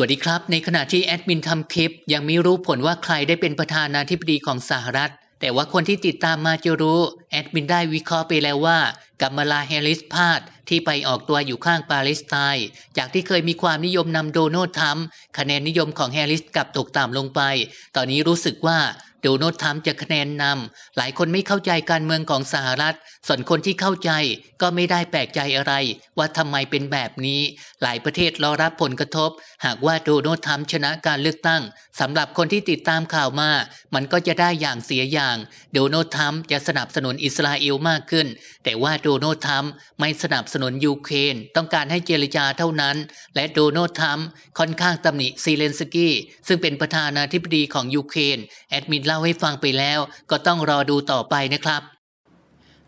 วัสดีครับ ในขณะที่แอดมินทำคลิป ยังไม่รู้ผลว่าใครได้เป็นประธานาธิบดีของสหรัฐ แต่ว่าคนที่ติดตามมาจะรู้แอดมินได้วิเคราะห์ไปแล้วว่ากัมมาลาแฮริสพาดที่ไปออกตัวอยู่ข้างปาเลสไตน์จากที่เคยมีความนิยมนำโดนัลด์ทรัมป์คะแนนนิยมของแฮลิสกลับตกต่ำลงไป ตอนนี้รู้สึกว่า โดนัลด์ทรัมป์จะคะแนนนำหลายคนไม่เข้าใจการเมืองของสหรัฐ ส่วนคนที่เข้าใจก็ไม่ได้แปลกใจอะไร ว่าทำไมเป็นแบบนี้ หลายประเทศรอรับผลกระทบ หากว่าโดนัลด์ทรัมป์ชนะการเลือกตั้งสำหรับคนที่ติดตามข่าวมา มันก็จะได้อย่างเสียอย่าง โดนัลด์ทรัมป์จะสนับสนุนอิสราเอลมากขึ้น แต่ว่าโดนัลด์ทรัมป์ไม่สนับสนุนยูเครนต้องการให้เจรจาเท่านั้น และโดนัลด์ทรัมป์ค่อนข้างตำหนิซีเลนสกี้ซึ่งเป็นประธานาธิบดีของยูเครนแอดมินเล่าให้ฟังไปแล้วก็ต้องรอดูต่อไปนะครับ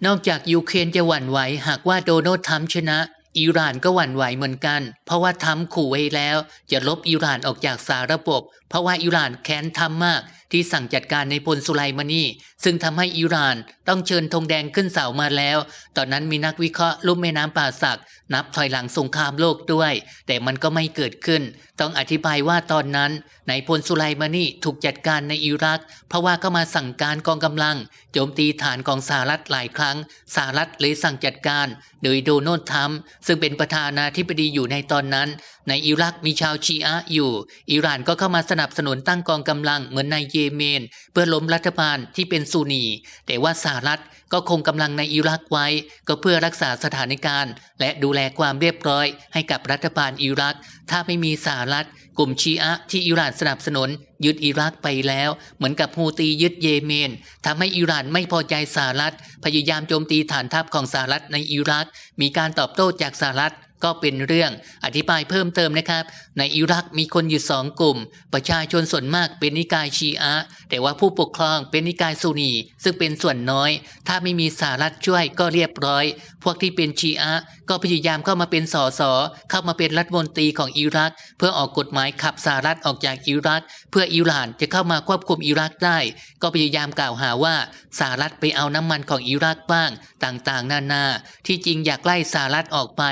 นอกจากยูเครนจะหวั่นไหวหากว่าโดนัลด์ทรัมป์ชนะ อิหร่านก็หวั่นไหวเหมือนกัน เพราะว่าทำขู่ไว้แล้ว จะลบอิหร่านออกจากสาระบบ เพราะว่าอิหร่านแค้นทำมากที่สั่งจัดการในพลสุไลมานีซึ่งทำให้อิหร่านต้องเชิญธงแดงขึ้นเสามาแล้ว ตอนนั้นมีนักวิเคราะห์ลุ่มแม่น้ำป่าสัก นับถอยหลังสงครามโลกด้วย แต่มันก็ไม่เกิดขึ้น ต้องอธิบายว่าตอนนั้นนายพลสุไลมานีถูกจัดการในอิรัก เพราะว่าก็มาสั่งการกองกำลัง โจมตีฐานของสหรัฐหลายครั้งสหรัฐเลยสั่งจัดการ โดยโดนัลด์ทรัมป์ซึ่งเป็นประธานาธิบดีอยู่ในตอนนั้น ในอิรักมีชาวชีอะอยู่ อิหร่านก็เข้ามาสนับสนุนตั้งกองกำลังเหมือนในเยเมน เพื่อล้มรัฐบาลที่เป็นซูนี แต่ว่าสหรัฐก็คงกำลังในอิรักไว้ ก็เพื่อรักษาสถานการณ์ และดูแลความเรียบร้อยให้กับรัฐบาลอิรัก ถ้าไม่มีสหรัฐ กลุ่มชีอะที่อิหร่านสนับสนุน ยึดอิรักไปแล้ว เหมือนกับฮูตียึดเยเมนทำให้อิหร่านไม่พอใจสหรัฐ พยายามโจมตีฐานทัพของสหรัฐในอิรัก มีการตอบโต้จากสหรัฐ ก็เป็นเรื่องอธิบายเพิ่มเติมนะครับ ในอิรักมีคนอยู่สองกลุ่ม ประชาชนส่วนมากเป็นนิกายชีอะแต่ว่าผู้ปกครองเป็นนิกายซุนี ซึ่งเป็นส่วนน้อย ถ้าไม่มีสหรัฐช่วยก็เรียบร้อย พวกที่เป็นชีอะก็พยายามเข้ามาเป็นสสเข้ามาเป็นรัฐมนตรีของอิรัก เพื่อออกกฎหมายขับสหรัฐออกจากอิรัก เพื่ออิหร่านจะเข้ามาควบคุมอิรักได้ ก็พยายามกล่าวหาว่าสหรัฐไปเอาน้ำมันของอิรักบ้าง ต่างๆ นานา ที่จริงอยากไล่สหรัฐออกไป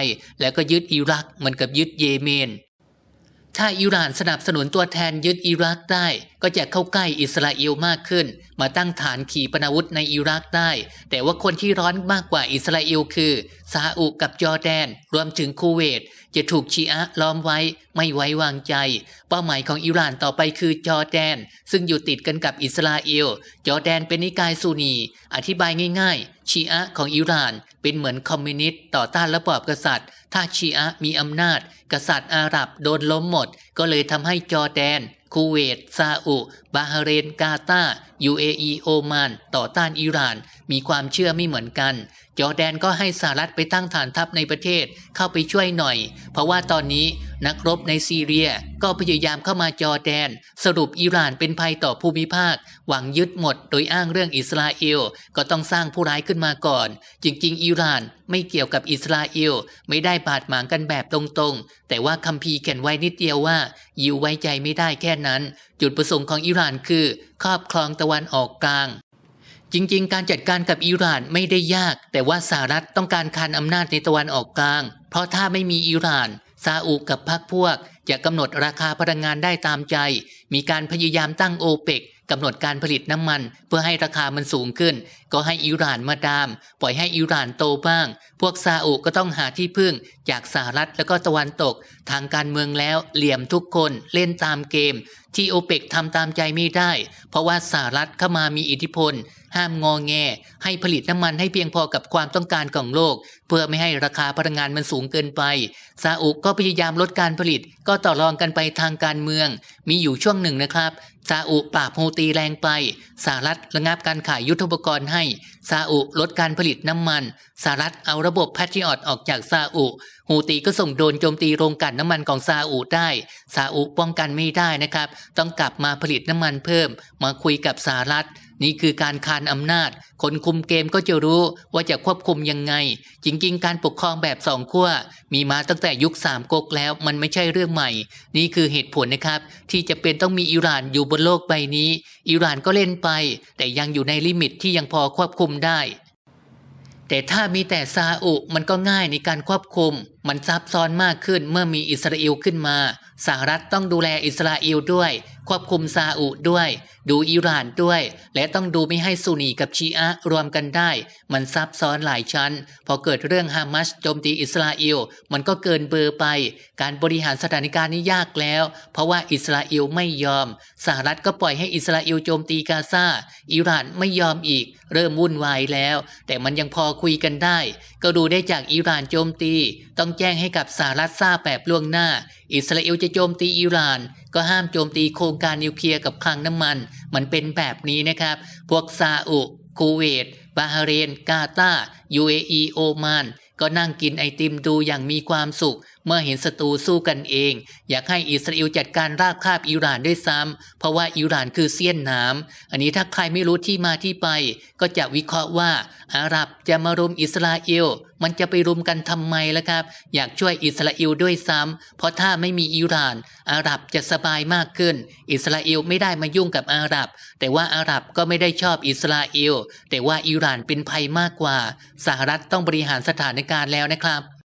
แล้วก็ยึดอิรักเหมือนกับยึดเยเมน ถ้าอิหร่านสนับสนุนตัวแทนยึดอิรักได้ก็จะเข้าใกล้อิสราเอลมากขึ้น มาตั้งฐานขีปนาวุธในอิรักได้ แต่ว่าคนที่ร้อนมากกว่าอิสราเอลคือซาอุกับจอร์แดน รวมถึงคูเวต จะถูกชีอะล้อมไว้ไม่ไว้วางใจ เป้าหมายของอิหร่านต่อไปคือจอร์แดน ซึ่งอยู่ติดกันกับอิสราเอล จอร์แดนเป็นนิกายซูนี อธิบายง่ายๆ ชีอะของอิหร่านเป็นเหมือนคอมมิวนิสต์ต่อต้านระบอบกษัตริย์ ถ้าชีอะมีอำนาจ กษัตริย์อาหรับโดนล้มหมด ก็เลยทำให้จอร์แดน คูเวตซาอุ บาฮาเรน กาตา UAE โอมาน ต่อต้านอิหร่าน มีความเชื่อไม่เหมือนกัน จอร์แดนก็ให้สหรัฐไปตั้งฐานทัพในประเทศเข้าไปช่วยหน่อย เพราะว่าตอนนี้นักรบในซีเรียก็พยายามเข้ามาจอร์แดน สรุปอิหร่านเป็นภัยต่อภูมิภาค หวังยึดหมดโดยอ้างเรื่องอิสราเอล ก็ต้องสร้างผู้ร้ายขึ้นมาก่อน จริง ๆ อิหร่านไม่เกี่ยวกับอิสราเอล ไม่ได้บาดหมางกันแบบตรงๆ แต่ว่าคัมภีร์เขียนไว้นิดเดียวว่า ยิวไว้ใจไม่ได้แค่นั้น จุดประสงค์ของอิหร่านคือ ครอบครองตะวันออกกลาง จริงๆ การจัดการกับอิหร่านไม่ได้ยาก แต่ว่าสหรัฐต้องการคานอำนาจในตะวันออกกลาง เพราะถ้าไม่มีอิหร่านซาอุกับพรรคพวก จะกำหนดราคาพลังงานได้ตามใจ มีการพยายามตั้งโอเปก กำหนดการผลิตน้ำมัน เพื่อให้ราคามันสูงขึ้น ก็ให้อิหร่านมาดาม ปล่อยให้อิหร่านโตบ้าง พวกซาอุก็ต้องหาที่พึ่ง จากสหรัฐแล้วก็ตะวันตก ทางการเมืองแล้วเหลี่ยมทุกคนเล่นตามเกม ที่โอเปกทำตามใจไม่ได้ เพราะว่าสหรัฐเข้ามามีอิทธิพล ห้ามงอแง ให้ผลิตน้ำมันให้เพียงพอกับความต้องการของโลก เพื่อไม่ให้ราคาพลังงานมันสูงเกินไป ซาอุก็พยายามลดการผลิต ก็ต่อรองกันไปทางการเมือง มีอยู่ช่วงหนึ่งนะครับ ซาอุปราบฮูตีแรงไป สหรัฐระงับการขายยุทธปกรณ์ให้ ซาอุลดการผลิตน้ำมัน สหรัฐเอาระบบแพทริออตออกจากซาอุฮูตีก็ส่งโดนโจมตีโรงกลั่นน้ำมันของซาอุได้ ซาอุป้องกันไม่ได้นะครับ ต้องกลับมาผลิตน้ำมันเพิ่ม มาคุยกับสหรัฐ นี่คือการคานอำนาจ คนคุมเกมก็จะรู้ว่าจะควบคุมยังไง จริงๆ การปกครองแบบสองขั้วมีมาตั้งแต่ยุคสามก๊กแล้วมันไม่ใช่เรื่องใหม่ นี่คือเหตุผลนะครับ ที่จะเป็นต้องมีอิหร่านอยู่บนโลกใบนี้ อิหร่านก็เล่นไป แต่ยังอยู่ในลิมิตที่ยังพอควบคุมได้ แต่ถ้ามีแต่ซาอุมันก็ง่ายในการควบคุม มันซับซ้อนมากขึ้นเมื่อมีอิสราเอลขึ้นมาสหรัฐต้องดูแลอิสราเอลด้วย ควบคุมซาอุด้วย ดูอิหร่านด้วย และต้องดูไม่ให้ซุนีกับชีอะรวมกันได้ มันซับซ้อนหลายชั้น พอเกิดเรื่องฮามาสโจมตีอิสราเอล มันก็เกินเบอร์ไป การบริหารสถานการณ์นี้ยากแล้ว เพราะว่าอิสราเอลไม่ยอม สหรัฐก็ปล่อยให้อิสราเอลโจมตีกาซาอิหร่านไม่ยอมอีก เริ่มวุ่นวายแล้ว แต่มันยังพอคุยกันได้ก็ดูได้จากอิหร่านโจมตี ต้องแจ้งให้กับสหรัฐทราบแบบล่วงหน้า อิสราเอลจะโจมตีอิหร่าน ก็ห้ามโจมตีโครงการนิวเคลียร์กับคลังน้ำมัน มันเป็นแบบนี้นะครับ พวกซาอุคูเวตบาฮาเรน กาตาร์ UAE โอมาน ก็นั่งกินไอติมดูอย่างมีความสุข เมื่อเห็นศัตรูสู้กันเอง อยากให้อิสราเอลจัดการราบคาบอิหร่านด้วยซ้ำเพราะว่าอิหร่านคือเสี้ยนน้ำอันนี้ถ้าใครไม่รู้ที่มาที่ไป ก็จะวิเคราะห์ว่าอาหรับจะมารุมอิสราเอล มันจะไปรุมกันทำไมล่ะครับ อยากช่วยอิสราเอลด้วยซ้ำเพราะถ้าไม่มีอิหร่าน อาหรับจะสบายมากขึ้น อิสราเอลไม่ได้มายุ่งกับอาหรับ แต่ว่าอาหรับก็ไม่ได้ชอบอิสราเอล แต่ว่าอิหร่านเป็นภัยมากกว่า สหรัฐต้องบริหารสถานการณ์แล้วนะครับ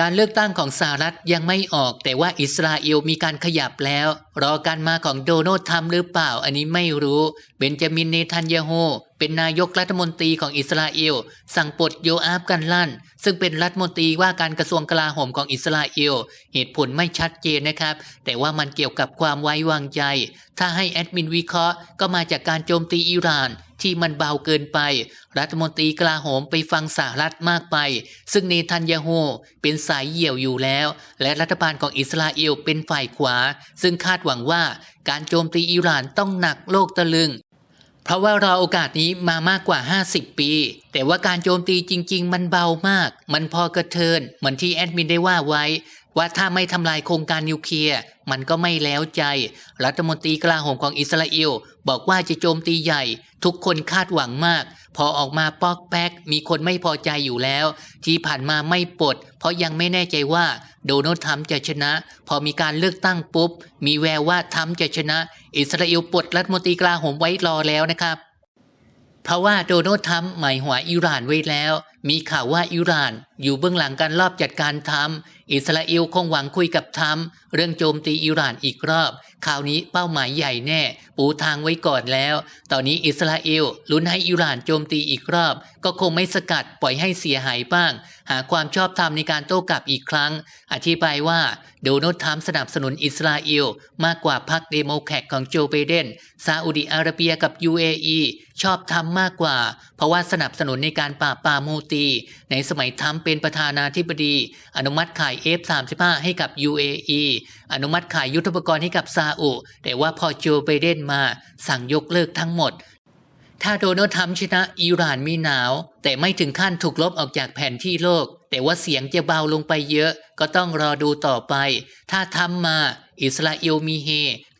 การเลือกตั้งของสหรัฐยังไม่ออก แต่ว่าอิสราเอลมีการขยับแล้ว รอการมาของโดนัลด์ทรัมป์หรือเปล่า อันนี้ไม่รู้ เบนจามินเนทันยาโฮเป็นนายกรัฐมนตรีของอิสราเอล สั่งปลดโยอาฟกันลั่น ซึ่งเป็นรัฐมนตรีว่าการกระทรวงกลาโหมของอิสราเอล เหตุผลไม่ชัดเจนนะครับ แต่ว่ามันเกี่ยวกับความไว้วางใจ ถ้าให้แอดมินวิเคราะห์ก็มาจากการโจมตีอิหร่าน ที่มันเบาเกินไป รัฐมนตรีกลาโหมไปฟังสหรัฐมากไป ซึ่งเนทันยาโฮเป็นสายเหี่ยวอยู่แล้ว และรัฐบาลของอิสราเอลเป็นฝ่ายขวา ซึ่งคาดหวังว่าการโจมตีอิหร่านต้องหนักโลกตะลึง เพราะว่ารอโอกาสนี้มามากกว่า 50 ปี แต่ว่าการโจมตีจริง ๆ มันเบามาก มันพอกระเทินเหมือนที่แอดมินได้ว่าไว้ ว่าถ้าไม่ทำลายโครงการนิวเคลียร์มันก็ไม่แล้วใจ รัฐมนตรีกลาโหมของอิสราเอลบอกว่าจะโจมตีใหญ่ ทุกคนคาดหวังมาก พอออกมาปอกแป๊กมีคนไม่พอใจอยู่แล้ว ที่ผ่านมาไม่ปลด เพราะยังไม่แน่ใจว่าโดนัลด์ทรัมป์จะชนะ พอมีการเลือกตั้งปุ๊บ มีแววว่าทรัมป์จะชนะ อิสราเอลปลดรัฐมนตรีกลาโหมไว้รอแล้วนะครับเพราะว่าโดนัลด์ทรัมป์หมายหัวอิหร่านไว้แล้ว มีข่าวว่าอิหร่าน อยู่เบื้องหลังการลอบจัดการทรัมป์ อิสราเอลคงหวังคุยกับทรัมป์เรื่องโจมตีอิหร่านอีกรอบ คราวนี้เป้าหมายใหญ่แน่ ปูทางไว้ก่อนแล้ว ตอนนี้อิสราเอลลุ้นให้อิหร่านโจมตีอีกรอบ ก็คงไม่สกัดปล่อยให้เสียหายบ้าง หาความชอบธรรมในการโต้กลับอีกครั้ง อธิบายว่าโดนัลด์ทรัมป์สนับสนุนอิสราเอลมากกว่าพรรคเดโมแครตของโจไบเดนซาอุดิอาระเบียกับ UAE ชอบทำมากกว่า เพราะว่าสนับสนุนในการปราบปรามมูตี ในสมัยทรัมป์เป็นประธานาธิบดี อนุมัติขาย F35 ให้กับ UAE อนุมัติขายยุทธปกรณ์ให้กับซาอุ แต่ว่าพอโจไบเดนมาสั่งยกเลิกทั้งหมด ถ้าโดนัลด์ทรัมป์ชนะอิหร่านมีหนาว แต่ไม่ถึงขั้นถูกลบออกจากแผนที่โลก แต่ว่าเสียงจะเบาลงไปเยอะ ก็ต้องรอดูต่อไป ถ้าทำมาอิสราเอลมีเฮ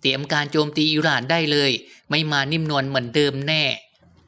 เตรียมการโจมตีอิหร่านได้เลย ไม่มานิ่มนวลเหมือนเดิมแน่